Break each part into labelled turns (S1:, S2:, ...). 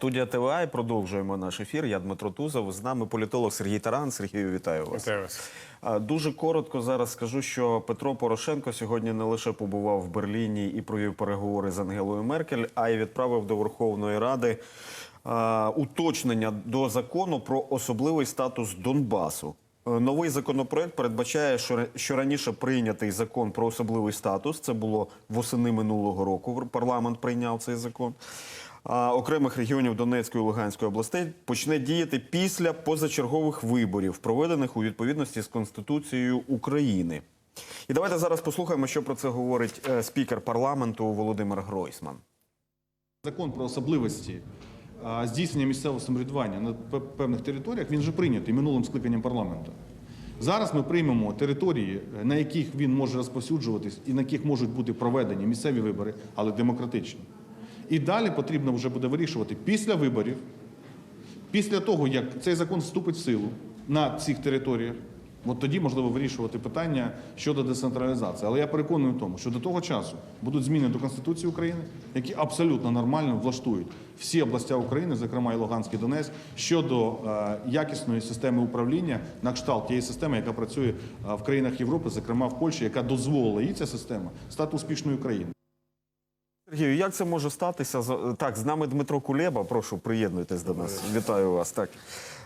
S1: Студія ТВА і продовжуємо наш ефір. Я Дмитро Тузов. З нами політолог Сергій Таран. Сергію, вітаю вас.
S2: Вітаю вас.
S1: Дуже коротко зараз скажу, що Петро Порошенко сьогодні не лише побував в Берліні і провів переговори з Ангелою Меркель, а й відправив до Верховної Ради уточнення до закону про особливий статус Донбасу. Е, Новий законопроект передбачає, що раніше прийнятий закон про особливий статус, це було восени минулого року. Парламент прийняв цей закон. Окремих регіонів Донецької і Луганської областей почне діяти після позачергових виборів, проведених у відповідності з Конституцією України. І давайте зараз послухаємо, що про це говорить е, спікер парламенту Володимир Гройсман.
S3: Закон про особливості здійснення місцевого самоврядування на певних територіях він вже прийнятий минулим скликанням парламенту. Зараз ми приймемо території, е, на яких він може розповсюджуватись і на яких можуть бути проведені місцеві вибори, але демократичні. І далі потрібно вже буде вирішувати після виборів, після того, як цей закон вступить в силу на цих територіях, от тоді можливо вирішувати питання щодо децентралізації. Але я переконаний в тому, що до того часу будуть зміни до Конституції України, які абсолютно нормально влаштують всі областя України, зокрема і Луганськ і Донецьк, щодо е, якісної системи управління на кшталт тієї системи, яка працює е, в країнах Європи, зокрема в Польщі, яка дозволила їй ця система стати успішною країною.
S1: Сергію, як це може статися? Так, з нами Дмитро Кулеба. Прошу, приєднуйтесь до нас. Вітаю вас. Так.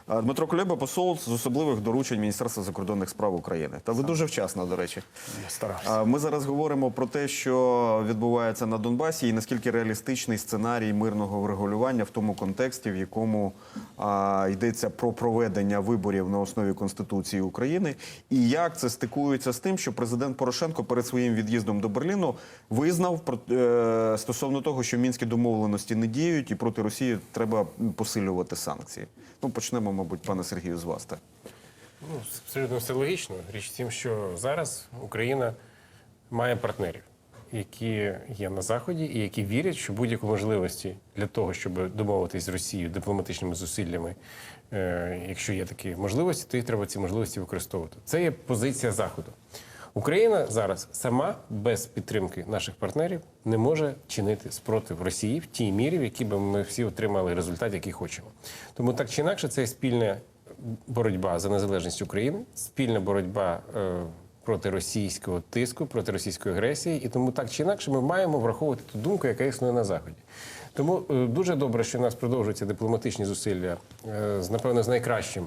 S1: Дмитро Кулеба, посол з особливих доручень Міністерства закордонних справ України. Та ви дуже вчасно, до речі.
S2: Я старався.
S1: Ми зараз говоримо про те, що відбувається на Донбасі, і наскільки реалістичний сценарій мирного врегулювання в тому контексті, в якому а, йдеться про проведення виборів на основі Конституції України, і як це стикується з тим, що президент Порошенко перед своїм від'їздом до Берліну визнав про е, стосовно того, що мінські домовленості не діють, і проти Росії треба посилювати санкції. Ну почнемо, мабуть, пане Сергію, з вас. Так?
S2: Ну, абсолютно все логічно. Річ в тім, що зараз Україна має партнерів, які є на заході, і які вірять, що будь-яку можливості для того, щоб домовитись з Росією дипломатичними зусиллями, е, якщо є такі можливості, то їх треба ці можливості використовувати. Це є позиція заходу. Україна зараз сама без підтримки наших партнерів не може чинити спротив Росії в тій мірі, в якій би ми всі отримали результат, який хочемо. Тому так чи інакше, це спільна боротьба за незалежність України, спільна боротьба е, проти російського тиску, проти російської агресії, і тому так чи інакше ми маємо враховувати ту думку, яка існує на заході. Тому е, дуже добре, що в нас продовжуються дипломатичні зусилля е, з напевно з найкращим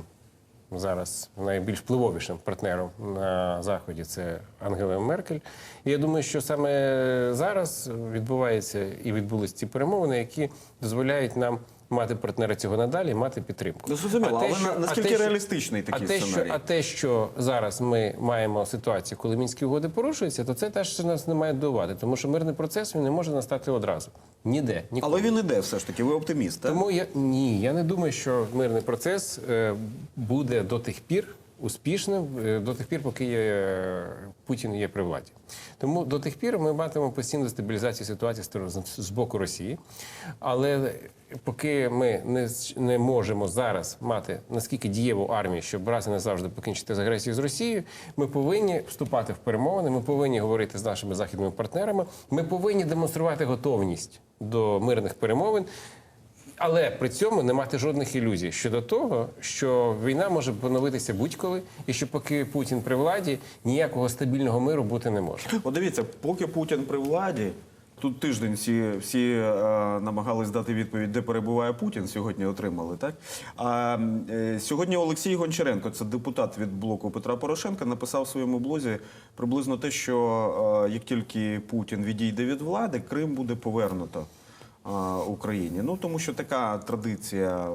S2: зараз найбільш впливовішим партнером на заході це Ангела Меркель. І я думаю, що саме зараз відбувається і відбулись ці перемовини, які дозволяють нам мати партнера цього надалі, мати підтримку.
S1: Ну, зрозуміло, але
S2: що-
S1: наскільки
S2: те,
S1: реалістичний такий
S2: а те, що, а те, що зараз ми маємо ситуацію, коли мінські угоди порушуються, то це теж нас не має до уваги, тому що мирний процес він не може настати одразу. Ніде, ніколи.
S1: Але він іде все ж таки. Ви оптиміст, так?
S2: Тому я ні, я не думаю, що мирний процес е, буде до тих пір успішним, е, до тих пір, поки є, е, Путін є при владі. Тому до тих пір ми матимемо постійну стабілізацію ситуації з боку Росії. Але поки ми не, не можемо зараз мати наскільки дієву армію, щоб раз і назавжди покінчити з агресією з Росією, ми повинні вступати в перемовини, ми повинні говорити з нашими західними партнерами, ми повинні демонструвати готовність до мирних перемовин. Але при цьому не мати жодних ілюзій щодо того, що війна може поновитися будь-коли, і що поки Путін при владі ніякого стабільного миру бути не може.
S1: От дивіться, поки Путін при владі, тут тиждень всі, всі е, намагались дати відповідь, де перебуває Путін. Сьогодні отримали, так? А е, сьогодні Олексій Гончаренко, це депутат від блоку Петра Порошенка, написав в своєму блозі приблизно те, що е, як тільки Путін відійде від влади, Крим буде повернуто. А, Україні. Ну тому що така традиція,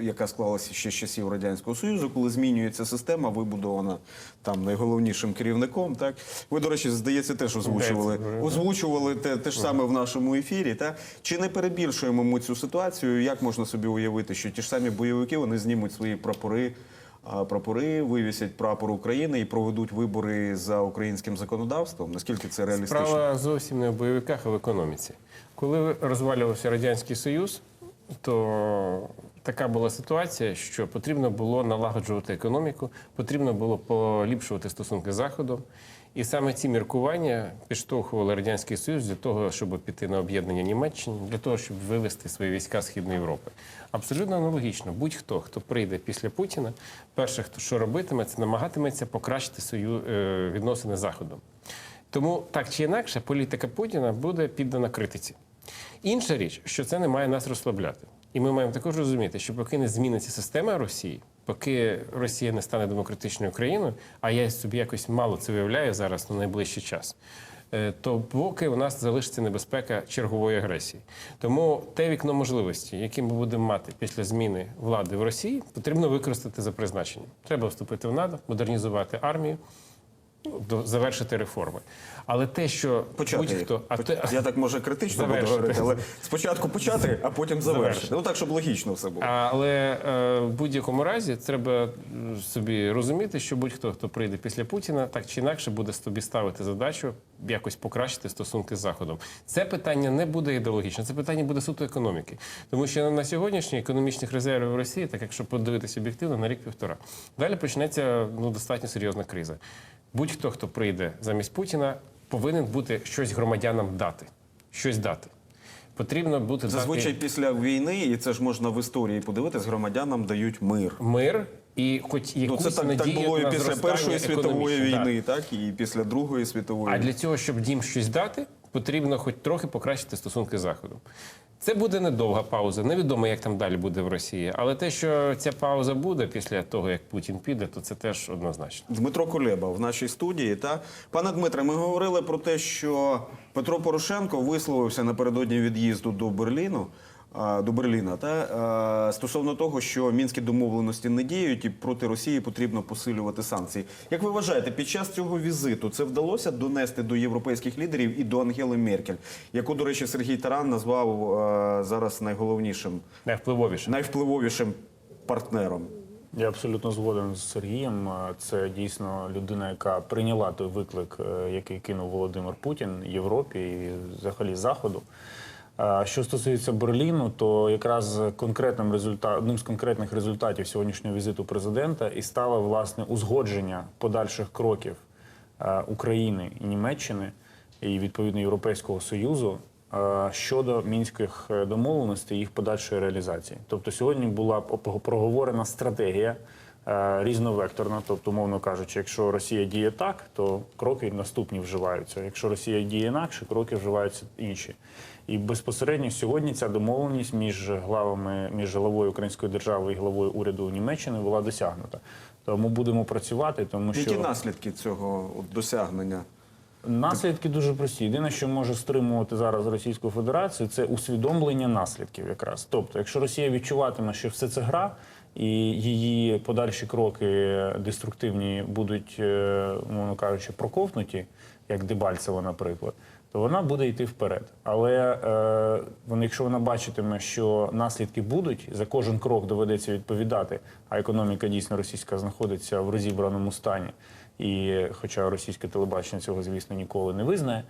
S1: яка склалася ще з часів радянського союзу, коли змінюється система, вибудована там найголовнішим керівником. Так ви до речі, здається, теж озвучували, озвучували те, те ж саме в нашому ефірі. Так чи не перебільшуємо ми цю ситуацію? Як можна собі уявити, що ті ж самі бойовики вони знімуть свої прапори? Прапори вивісять прапор України і проведуть вибори за українським законодавством. Наскільки це реалістично?
S2: Справа зовсім не в бойовиках, а в економіці. Коли розвалювався радянський союз, то така була ситуація, що потрібно було налагоджувати економіку, потрібно було поліпшувати стосунки з заходом. І саме ці міркування підштовхували радянський союз для того, щоб піти на об'єднання Німеччини, для того, щоб вивести свої війська з Східної Європи. Абсолютно аналогічно. Будь-хто, хто прийде після Путіна, перше, хто що робитиме, це намагатиметься покращити свої е, відносини з Заходом. Тому так чи інакше, політика Путіна буде піддана критиці. Інша річ, що це не має нас розслабляти. І ми маємо також розуміти, що поки не зміниться система Росії, поки Росія не стане демократичною країною, а я собі якось мало це виявляю зараз на найближчий час. е, То поки у нас залишиться небезпека чергової агресії, тому те вікно можливості, яке ми будемо мати після зміни влади в Росії, потрібно використати за призначенням. Треба вступити в НАТО, модернізувати армію, завершити реформи. Але те, що
S1: Почати.
S2: будь-хто, а те,
S1: Я так може критично буду говорити, але спочатку почати, а потім завершити.
S2: Завершити.
S1: Ну так, щоб логічно все було.
S2: Але е, в будь-якому разі треба собі розуміти, що будь-хто, хто прийде після Путіна, так чи інакше буде собі ставити задачу якось покращити стосунки з Заходом. Це питання не буде ідеологічне, це питання буде суто економіки. Тому що на сьогоднішній економічних резервів в Росії, так якщо подивитися об'єктивно, на рік-півтора. Далі почнеться ну, достатньо серйозна криза. Будь-хто, хто прийде замість Путіна, повинен бути щось громадянам дати. Щось дати. Потрібно бути
S1: Зазвичай
S2: дати...
S1: після війни, і це ж можна в історії подивитись, громадянам дають мир.
S2: мир і хоч
S1: Ну
S2: якусь
S1: це так, так було і після Першої світової війни, так і після Другої світової.
S2: А для цього, щоб дім щось дати, потрібно хоч трохи покращити стосунки з Заходом. Це буде недовга пауза. Невідомо, як там далі буде в Росії. Але те, що ця пауза буде після того, як Путін піде, то це теж однозначно.
S1: Дмитро Кулеба в нашій студії. Та пане Дмитре, ми говорили про те, що Петро Порошенко висловився напередодні від'їзду до Берліну. А, До Берліна та стосовно того, що мінські домовленості не діють, і проти Росії потрібно посилювати санкції. Як ви вважаєте, під час цього візиту це вдалося донести до європейських лідерів і до Ангели Меркель, яку, до речі, Сергій Таран назвав зараз найголовнішим,
S2: Найвпливовіше.
S1: найвпливовішим партнером?
S4: Я абсолютно згоден з Сергієм. Е, Це дійсно людина, яка прийняла той виклик, е, який кинув Володимир Путін Європі і взагалі Заходу. Е, Що стосується Берліну, то якраз конкретним результат, одним з конкретних результатів сьогоднішнього візиту президента і стало власне узгодження подальших кроків е, України і Німеччини і відповідно Європейського союзу е, щодо мінських домовленостей і їх подальшої реалізації. Тобто сьогодні була проговорена стратегія різновекторна, тобто, мовно кажучи, якщо Росія діє так, то кроки наступні вживаються. Якщо Росія діє інакше, кроки вживаються інші. І безпосередньо сьогодні ця домовленість між главами, між главою української держави і главою уряду Німеччини була досягнута. Тому будемо працювати, тому що
S1: Які наслідки цього досягнення?
S4: Наслідки дуже прості. Єдине, що може стримувати зараз Російську Федерацію, це усвідомлення наслідків, якраз. Тобто, якщо Росія відчуватиме, що все це гра, і її подальші кроки деструктивні будуть, е, мовно кажучи, проковнуті, як Дебальцево, наприклад, то вона буде йти вперед. Але е, якщо вона бачитиме, що наслідки будуть, за кожен крок доведеться відповідати, а економіка дійсно російська знаходиться в розібраному стані. І хоча російське телебачення цього, звісно, ніколи не визнає,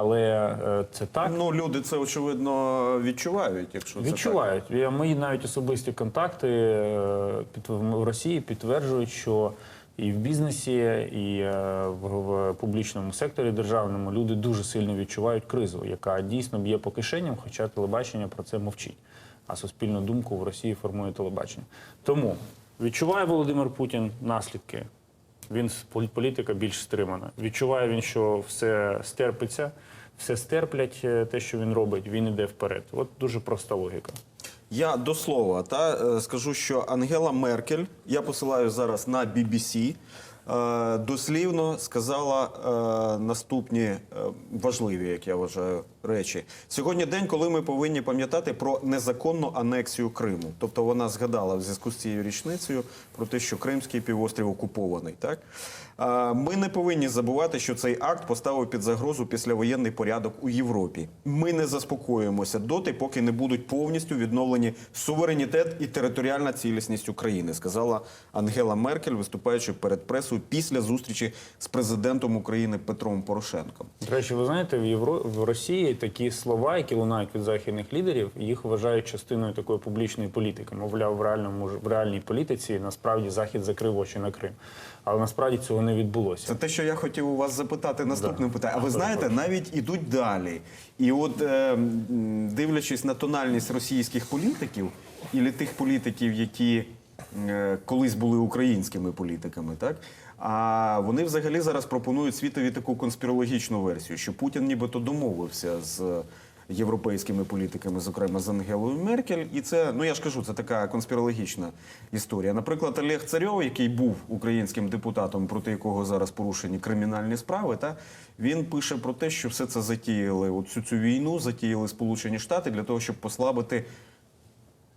S4: але е, це так.
S1: Ну, люди це очевидно відчувають, якщо це
S4: Відчувають. Мої навіть особисті контакти е, під- в Росії підтверджують, що і в бізнесі, і е, в, в публічному секторі державному люди дуже сильно відчувають кризу, яка дійсно б'є по кишеням, хоча телебачення про це мовчить. А суспільну думку в Росії формує телебачення. Тому відчуває Володимир Путін наслідки. Він політика більш стримана. Відчуває він, що все стерпиться, все стерплять е, те, що він робить. Він іде вперед. От дуже проста логіка.
S1: Я до слова та е, скажу, що Ангела Меркель, я посилаю зараз на BBC, дослівно сказала е, наступні е, важливі, як я вважаю, речі. Сьогодні день, коли ми повинні пам'ятати про незаконну анексію Криму. Тобто вона згадала в зв'язку з цією річницею про те, що Кримський півострів окупований. Так Е, ми не повинні забувати, що цей акт поставив під загрозу післявоєнний порядок у Європі. Ми не заспокоїмося доти, поки не будуть повністю відновлені суверенітет і територіальна цілісність України, сказала Ангела Меркель, виступаючи перед пресою після зустрічі з президентом України Петром Порошенком.
S4: До речі, ви знаєте, в Євро... в Росії такі слова, які лунають від західних лідерів, їх вважають частиною такої публічної політики. Мовляв, в реальному в реальній політиці насправді Захід закрив очі на Крим. Але насправді цього не відбулося.
S1: Це те, що я хотів у вас запитати наступним питанням. А ви знаєте, навіть ідуть далі. І от е, дивлячись на тональність російських політиків, і тих політиків, які колись були українськими політиками, так а вони взагалі зараз пропонують світові таку конспірологічну версію, що Путін нібито домовився з європейськими політиками, зокрема з Ангелою Меркель. І це, ну я ж кажу, це така конспірологічна історія. Наприклад, Олег Царьов, який був українським депутатом, проти якого зараз порушені кримінальні справи, та він пише про те, що все це затіяли, оцю цю війну затіяли Сполучені Штати для того, щоб послабити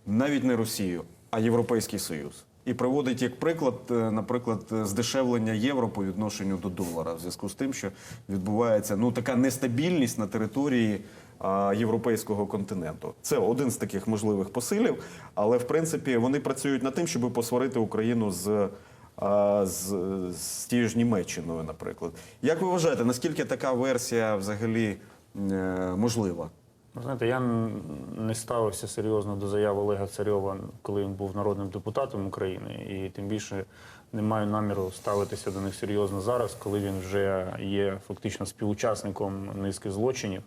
S1: навіть не Росію, а Європейський Союз. І приводить як приклад, е, наприклад, е, здешевлення євро по відношенню до долара в зв'язку з тим, що відбувається ну така нестабільність на території а, європейського континенту. Це один з таких можливих посилів, але в принципі вони працюють над тим, щоб посварити Україну з. З, з тією ж Німеччиною, наприклад. Як ви вважаєте, наскільки така версія взагалі е, можлива?
S4: Ну, Знаєте, я не ставився серйозно до заяв Олега Царьова, коли він був народним депутатом України, і тим більше не маю наміру ставитися до них серйозно зараз, коли він вже є фактично співучасником низки злочинів,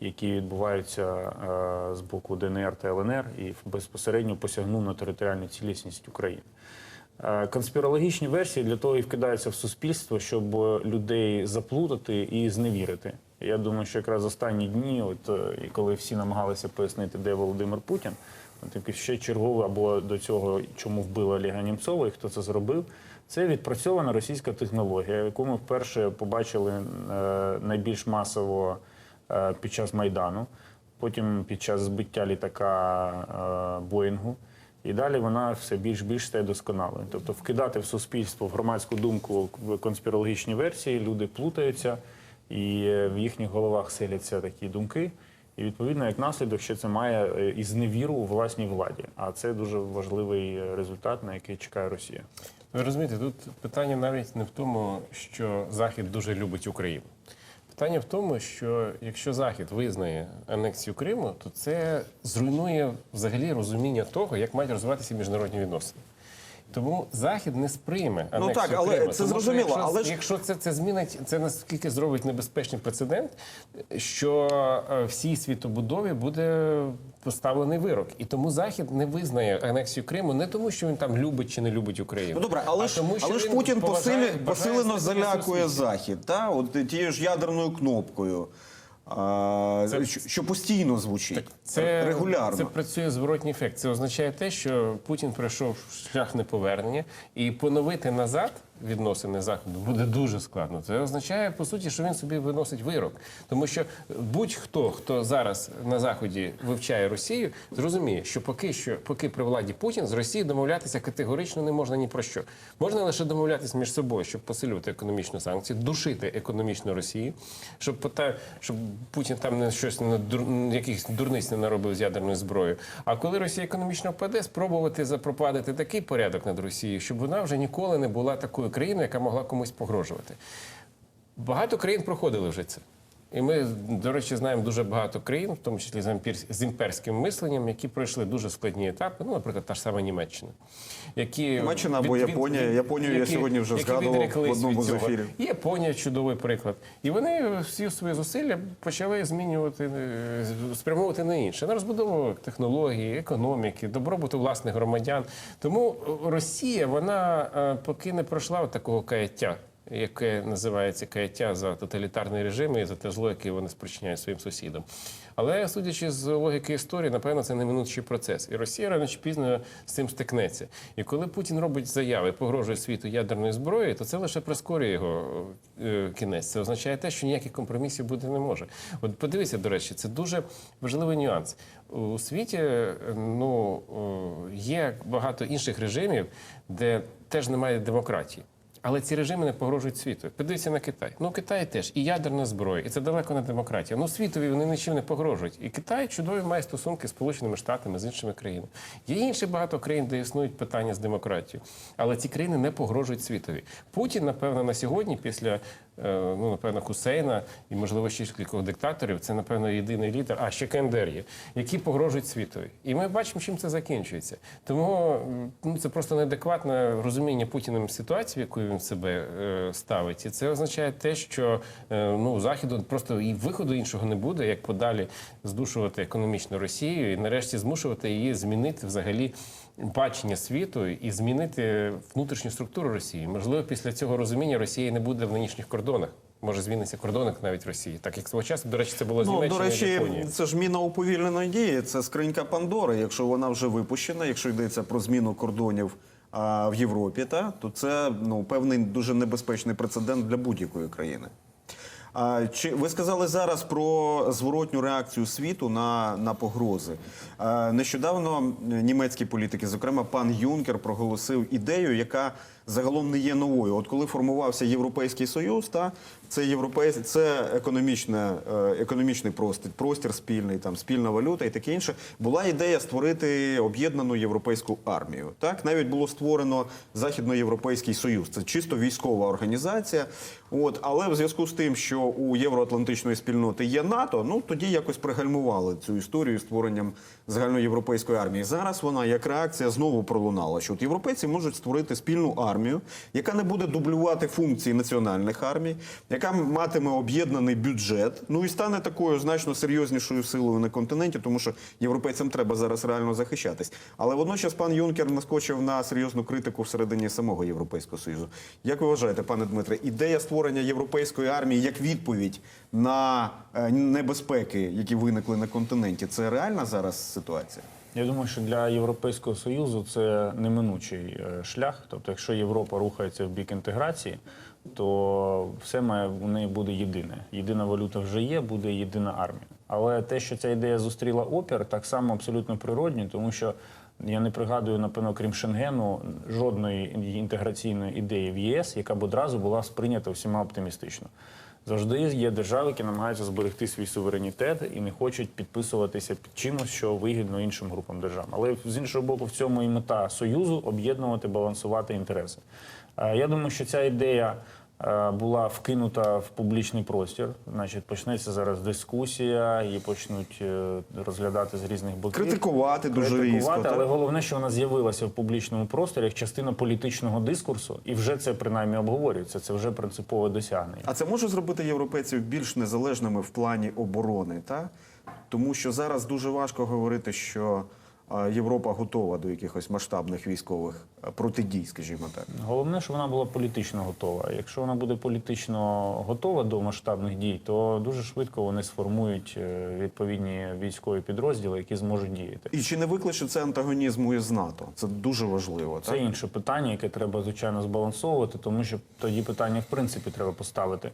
S4: які відбуваються е, з боку ДНР та ЛНР, і безпосередньо посягнув на територіальну цілісність України. Е, Конспірологічні версії для того і вкидаються в суспільство, щоб людей заплутати і зневірити. Я думаю, що якраз останні дні, от е, і коли всі намагалися пояснити, де Володимир Путін, от ще чергове або до цього, чому вбили Олега Німцова і хто це зробив. Це відпрацьована російська технологія, яку ми вперше побачили е, найбільш масово е, під час майдану, потім під час збиття літака Боїнгу. І далі вона все більш більш стає досконалою. Тобто вкидати в суспільство, в громадську думку в конспірологічні версії, люди плутаються, і е, в їхніх головах селяться такі думки. І відповідно, як наслідок, ще це має е, і зневіру у власній владі. А це дуже важливий е, результат, на який чекає Росія.
S2: Ви розумієте, тут питання навіть не в тому, що Захід дуже любить Україну. Питання в тому, що якщо Захід визнає анексію Криму, то це зруйнує взагалі розуміння того, як мають розвиватися міжнародні відносини. Тому Захід не сприйме анексію
S1: так, але
S2: Криму.
S1: це
S2: тому
S1: зрозуміло,
S2: Якщо,
S1: але ж-
S2: якщо це, це змінить, це наскільки зробить небезпечний прецедент, що е, всій світобудові буде поставлений вирок. І тому Захід не визнає анексію Криму не тому, що він там любить чи не любить Україну.
S1: Ну добре, але
S2: а
S1: ж
S2: тому, що
S1: але ж Путін посилі, посилено залякує захід, та от тією ж ядерною кнопкою, а,
S2: Це-
S1: що, що постійно звучить
S2: Це
S1: регулярно.
S2: Це працює зворотній ефект. Це означає те, що Путін пройшов шлях неповернення, і поновити назад відносини заходу буде дуже складно. Це означає по суті, що він собі виносить вирок, тому що будь-хто, хто зараз на заході вивчає Росію, зрозуміє, що поки що, поки при владі Путін з Росією домовлятися категорично не можна ні про що. Можна лише домовлятися між собою, щоб посилювати економічні санкції, душити економічну Росію, щоб пота- щоб Путін там не щось не дур- якихось дурниць не наробив з ядерною зброєю. А коли Росія економічно впаде, спробувати запропадити такий порядок над Росією, щоб вона вже ніколи не була такою країною, яка могла комусь погрожувати. Багато країн проходили вже це. І ми, до речі, знаємо дуже багато країн, в тому числі з, імперським мисленням, які пройшли дуже складні етапи. Ну, наприклад, та ж сама Німеччина. Які
S1: Німеччина або Японія. Японію я сьогодні вже
S2: які
S1: згадував в одному з ефірів.
S2: Японія чудовий приклад. І вони всі свої зусилля почали змінювати, е, спрямовувати на інше, на розбудову технології, економіки, добробуту власних громадян. Тому Росія, вона е, поки не пройшла такого каяття. Яке називається каяття за тоталітарний режим і за те зло, яке вони спричиняють своїм сусідам. Але судячи з логіки історії, напевно, це неминучий процес. І Росія рано чи пізно з цим стикнеться. І коли Путін робить заяви, погрожує світу ядерною зброєю, то це лише прискорює його е, кінець. Це означає те, що ніяких компромісів бути не може. От подивіться, до речі, це дуже важливий нюанс. У світі е, ну, є багато інших режимів, де теж немає демократії. Але ці режими не погрожують світу. Подивіться на Китай. Ну, Китай теж і ядерна зброя, і це далеко не демократія. Ну, світові вони нічим не погрожують. І Китай чудові має стосунки з Сполученими Штатами, з іншими країнами. Є інші багато країн, де існують питання з демократією. Але ці країни не погрожують світові. Путін, напевно, на сьогодні, після ну напевно, Хусейна і можливо ще кількох диктаторів. Це напевно єдиний лідер. А ще КНДР є, які погрожують світові. І ми бачимо, чим це закінчується. Тому ну, це просто неадекватне розуміння Путіним ситуації, в яку він себе е, ставить. І це означає те, що е, ну у заходу просто і виходу іншого не буде, як подалі здушувати економічну Росію і нарешті змушувати її змінити взагалі бачення світу і змінити внутрішню структуру Росії. Можливо, після цього розуміння Росії не буде в нинішніх кордонах. Може зміниться кордони навіть Росії, так як свого часу, до речі, це було з
S1: Ну, до
S2: і
S1: речі,
S2: Японією.
S1: це ж міна уповільненої дії, це скринька Пандори. Якщо вона вже випущена, якщо йдеться про зміну кордонів а, в Європі, та, то це ну, певний дуже небезпечний прецедент для будь-якої країни. А, чи ви сказали зараз про зворотню реакцію світу на, на погрози? Нещодавно німецькі політики, зокрема пан Юнкер, проголосив ідею, яка загалом не є новою. От коли формувався Європейський Союз, та це європейсь... це економічне, е, економічний простір, простір спільний, там спільна валюта і таке інше. Була ідея створити об'єднану європейську армію. Так навіть було створено Західноєвропейський Союз. Це чисто військова організація. От, але в зв'язку з тим, що у євроатлантичної спільноти є НАТО, ну тоді якось пригальмували цю історію створенням загальноєвропейської армії. Зараз вона як реакція знову пролунала, що от європейці можуть створити спільну армію, яка не буде дублювати функції національних армій, яка матиме об'єднаний бюджет, ну і стане такою значно серйознішою силою на континенті, тому що європейцям треба зараз реально захищатись. Але водночас пан Юнкер наскочив на серйозну критику всередині самого Європейського Союзу. Як ви вважаєте, пане Дмитре, ідея створення європейської армії як відповідь на е, небезпеки, які виникли на континенті, це реальна зараз ситуація?
S4: Я думаю, що для Європейського Союзу це неминучий е, шлях. Тобто, якщо Європа рухається в бік інтеграції, то все має у неї буде єдине. Єдина валюта вже є, буде єдина армія. Але те, що ця ідея зустріла опір, так само абсолютно природньо, тому що я не пригадую, напевно, крім Шенгену, жодної інтеграційної ідеї в ЄС, яка б одразу була сприйнята всіма оптимістично. Завжди є держави, які намагаються зберегти свій суверенітет і не хочуть підписуватися під чимось, що вигідно іншим групам держав. Але з іншого боку, в цьому і мета союзу об'єднувати, балансувати інтереси. Е, Я думаю, що ця ідея була вкинута в публічний простір. Значить, почнеться зараз дискусія, її почнуть е, розглядати з різних боків.
S1: Критикувати дуже різко.
S4: Але головне, що вона з'явилася в публічному просторі як частина політичного дискурсу, і вже це принаймні обговорюється. Це вже принципове досягнення.
S1: А це може зробити європейців більш незалежними в плані оборони, та? Тому що зараз дуже важко говорити, що Європа готова до якихось масштабних військових протидій, скажімо так.
S4: Головне, що вона була політично готова. Якщо вона буде політично готова до масштабних дій, то дуже швидко вони сформують е, відповідні військові підрозділи, які зможуть діяти.
S1: І чи не викличе це антагонізму із НАТО? Це дуже важливо.
S4: Це
S1: Так?
S4: інше питання, яке треба звичайно збалансовувати, тому що тоді питання в принципі треба поставити: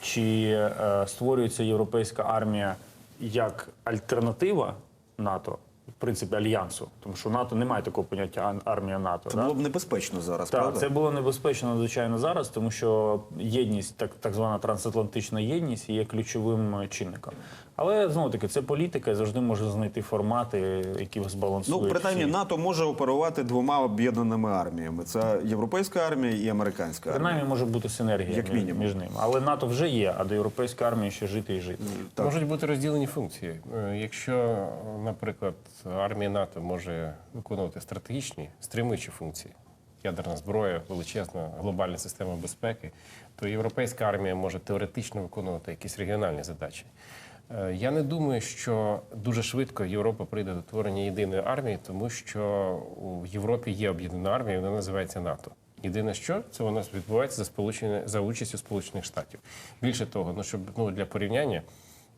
S4: чи е, створюється європейська армія як альтернатива НАТО, в принципі, альянсу, тому що НАТО не має такого поняття армія НАТО.
S1: Це
S4: да?
S1: було б небезпечно зараз,
S4: Так,
S1: правда?
S4: це було небезпечно надзвичайно зараз, тому що єдність, так, так звана трансатлантична єдність, є ключовим чинником. Але знову таки, це політика і завжди може знайти формати, які збалансують.
S1: Ну, принаймні,
S4: всі.
S1: НАТО може оперувати двома об'єднаними арміями: це європейська армія і американська армія.
S4: Принаймні може бути синергія
S1: Як
S4: між-
S1: мінімум.
S4: між ними. Але НАТО вже є, а до європейської армії ще жити і жити.
S1: Так.
S2: Можуть бути розділені функції. Е, Якщо, наприклад, армія НАТО може виконувати стратегічні стримуючі функції, ядерна зброя, величезна глобальна система безпеки, то європейська армія може теоретично виконувати якісь регіональні задачі. Е, Я не думаю, що дуже швидко Європа прийде до творення єдиної армії, тому що у Європі є об'єднана армія, вона називається НАТО. Єдине, що це у нас відбувається за сполучення за участю Сполучених Штатів. Більше того, ну щоб ну для порівняння,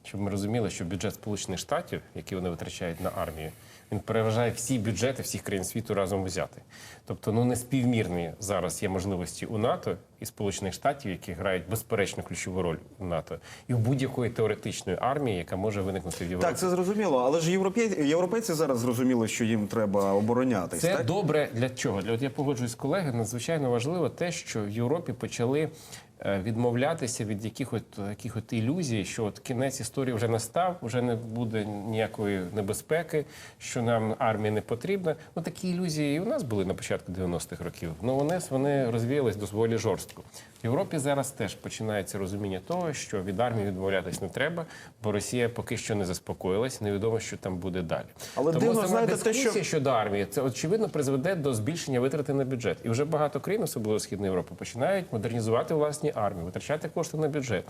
S2: щоб ми розуміли, що бюджет Сполучених Штатів, який вони витрачають на армію, він переважає всі бюджети всіх країн світу разом взяти. Тобто, ну неспівмірні зараз є можливості у НАТО і Сполучених Штатів, які грають безперечно ключову роль у НАТО, і у будь-якої теоретичної армії, яка може виникнути в Європі.
S1: Так, це зрозуміло, але ж європей... європейці зараз зрозуміли, що їм треба оборонятись.
S2: Це
S1: так?
S2: добре для чого? Для от я погоджуюсь з колегами. Надзвичайно важливо те, що в Європі почали відмовлятися від яких от, яких от ілюзій, що от кінець історії вже настав, вже не буде ніякої небезпеки, що нам армія не потрібна. Ну такі ілюзії і у нас були на початку 90-х років. Ну вони, вони розвіялись доволі жорстко. В Європі зараз теж починається розуміння того, що від армії відмовлятись не треба, бо Росія поки що не заспокоїлась, невідомо, що там буде далі.
S1: Але
S2: Тому
S1: дивно,
S2: сама
S1: знаєте, те,
S2: дискусія
S1: що-
S2: щодо армії, це очевидно призведе до збільшення витрати на бюджет. І вже багато країн, особливо Східної Європи, починають модернізувати власні армії, витрачати кошти на бюджет.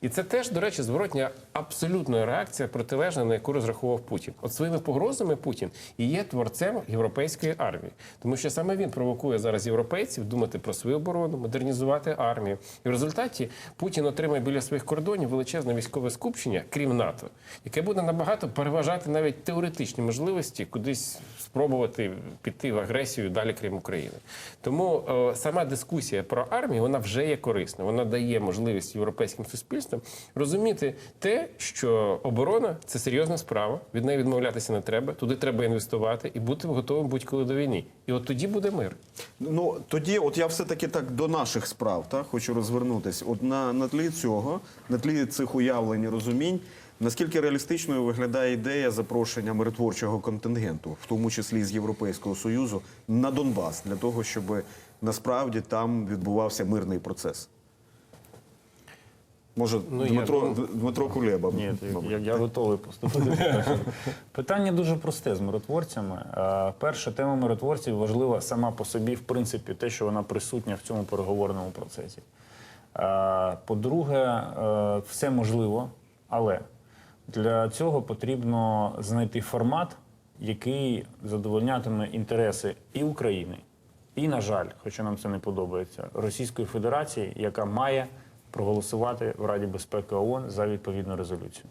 S2: І це теж, до речі, зворотня абсолютна реакція протилежна, на яку розраховував Путін. От своїми погрозами Путін і є творцем європейської армії, тому що саме він провокує зараз європейців думати про свою оборону, модернізувати армію. І в результаті Путін отримає біля своїх кордонів величезне військове скупчення, крім НАТО, яке буде набагато переважати навіть теоретичні можливості кудись спробувати піти в агресію далі, крім України. Тому е, сама дискусія про армію вона вже є корисна. Вона дає можливість європейським суспільствам розуміти те, що оборона це серйозна справа. Від неї відмовлятися не треба. Туди треба інвестувати і бути готовим будь-коли до війни. І от тоді буде мир.
S1: Ну тоді, от я все-таки так до наших справ та, хочу розвернутися. От на, на тлі цього, на тлі цих уявлень і розумінь, наскільки реалістичною виглядає ідея запрошення миротворчого контингенту, в тому числі з Європейського Союзу, на Донбас, для того, щоб насправді там відбувався мирний процес. Може,
S2: Ну,
S1: Дмитро,
S2: думаю-
S1: Дмитро Кулеба.
S4: Ні, я, я готовий поступити. Питання дуже просте з миротворцями. Перша тема миротворців важлива сама по собі, в принципі, те, що вона присутня в цьому переговорному процесі. По-друге, е, все можливо, але для цього потрібно знайти формат, який задовольнятиме інтереси і України, і, на жаль, хоча нам це не подобається, Російської Федерації, яка має проголосувати в Раді безпеки ООН за відповідну резолюцію.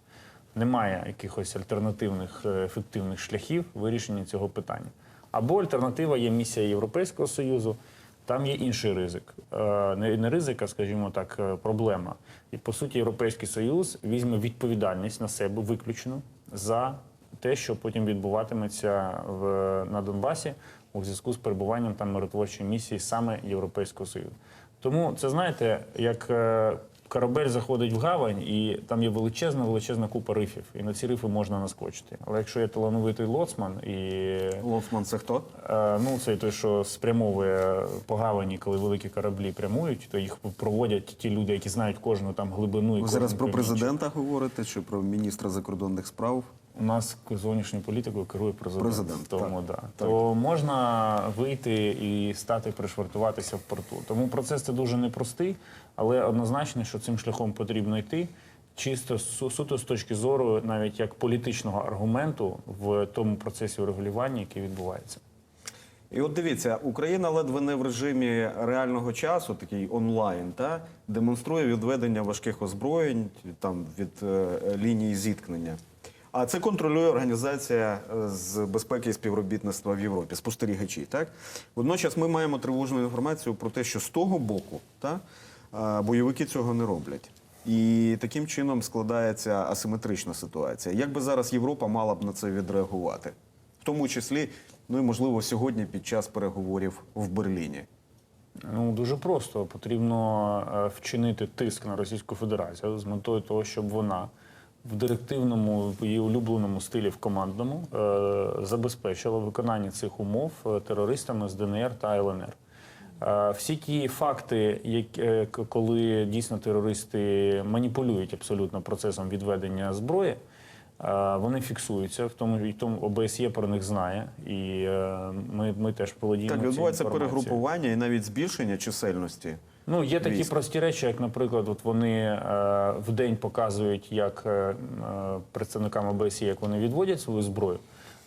S4: Немає якихось альтернативних е, ефективних шляхів вирішення цього питання. Або альтернатива є місія Європейського Союзу, там є інший ризик. Е, Не, ризик, а, скажімо так, е, проблема. І по суті, Європейський Союз візьме відповідальність на себе виключно за те, що потім відбуватиметься в, на Донбасі у зв'язку з перебуванням там миротворчої місії саме Європейського Союзу. Тому це знаєте, як е, корабель заходить в гавань, і там є величезна, величезна купа рифів, і на ці рифи можна наскочити. Але якщо є талановитий лоцман і
S1: Лоцман це хто?
S4: Е, Ну, це той, що спрямовує по гавані, коли великі кораблі прямують, то їх проводять ті люди, які знають кожну там глибину і
S1: Ви зараз про президента говорите чи про міністра закордонних справ?
S4: У нас зовнішньою політикою керує президент.
S1: Президент,
S4: Тому
S1: так.
S4: да. То можна вийти і стати пришвартуватися в порту. Тому процес це дуже непростий, але однозначно, що цим шляхом потрібно йти. Чисто суто з точки зору, навіть як політичного аргументу в тому процесі урегулювання, який відбувається.
S1: І от дивіться, Україна ледве не в режимі реального часу, такий онлайн, та демонструє відведення важких озброєнь там від е, лінії зіткнення. А це контролює організація е, з безпеки і співробітництва в Європі, спостерігачі. Так водночас ми маємо тривожну інформацію про те, що з того боку та, е, бойовики цього не роблять. І таким чином складається асиметрична ситуація. Як би зараз Європа мала б на це відреагувати? В тому числі, ну і можливо, сьогодні під час переговорів в Берліні.
S4: Ну дуже просто потрібно е, вчинити тиск на Російську Федерацію з метою того, щоб вона в директивному її улюбленому стилі в командному е, забезпечила виконання цих умов е, терористами з ДНР та ЛНР. Е, Всі ті факти, коли дійсно терористи маніпулюють абсолютно процесом відведення зброї, вони фіксуються, в тому і тому ОБСЄ про них знає, і е, ми, ми теж володіємо.
S1: Так, відбувається перегрупування і навіть збільшення чисельності.
S4: Ну, є такі
S1: військ.
S4: прості речі, як, наприклад, от вони е, в день показують, як е, е, представникам ОБСЄ, як вони відводять свою зброю.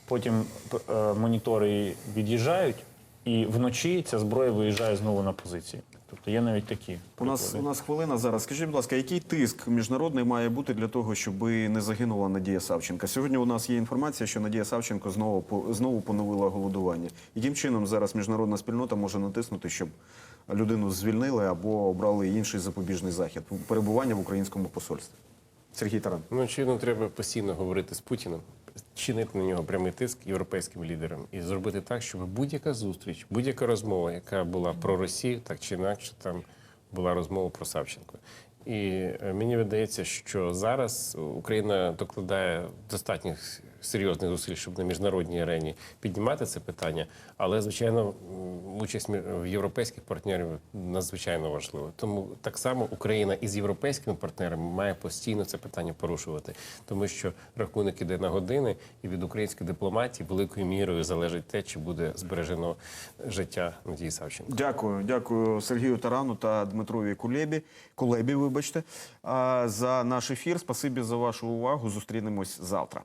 S4: Потім е, монітори від'їжджають, і вночі ця зброя виїжджає знову на позиції. Тобто є навіть такі.
S1: У нас, у нас хвилина зараз. Скажіть, будь ласка, який тиск міжнародний має бути для того, щоб не загинула Надія Савченка? Сьогодні у нас є інформація, що Надія Савченко знову по- знову поновила голодування. Яким чином зараз міжнародна спільнота може натиснути, щоб людину звільнили або обрали інший запобіжний захід перебування в українському посольстві? Сергій Таран.
S2: Ну, очевидно, треба постійно говорити з Путіним, чинити на нього прямий тиск європейським лідерам і зробити так, щоб будь-яка зустріч, будь-яка розмова, яка була про Росію, так чи інакше, там була розмова про Савченко. І е, мені видається, що зараз Україна докладає достатньо серйозних зусиль, щоб на міжнародній арені піднімати це питання. Але, звичайно, участь в європейських партнерів надзвичайно важлива. Тому так само Україна із європейськими партнерами має постійно це питання порушувати, тому що рахунок іде на години, і від української дипломатії великою мірою залежить те, чи буде збережено життя Надії Савченко.
S1: Дякую, дякую Сергію Тарану та Дмитрові Кулебі. Кулебі, вибачте, за наш ефір. Спасибі за вашу увагу. Зустрінемось завтра.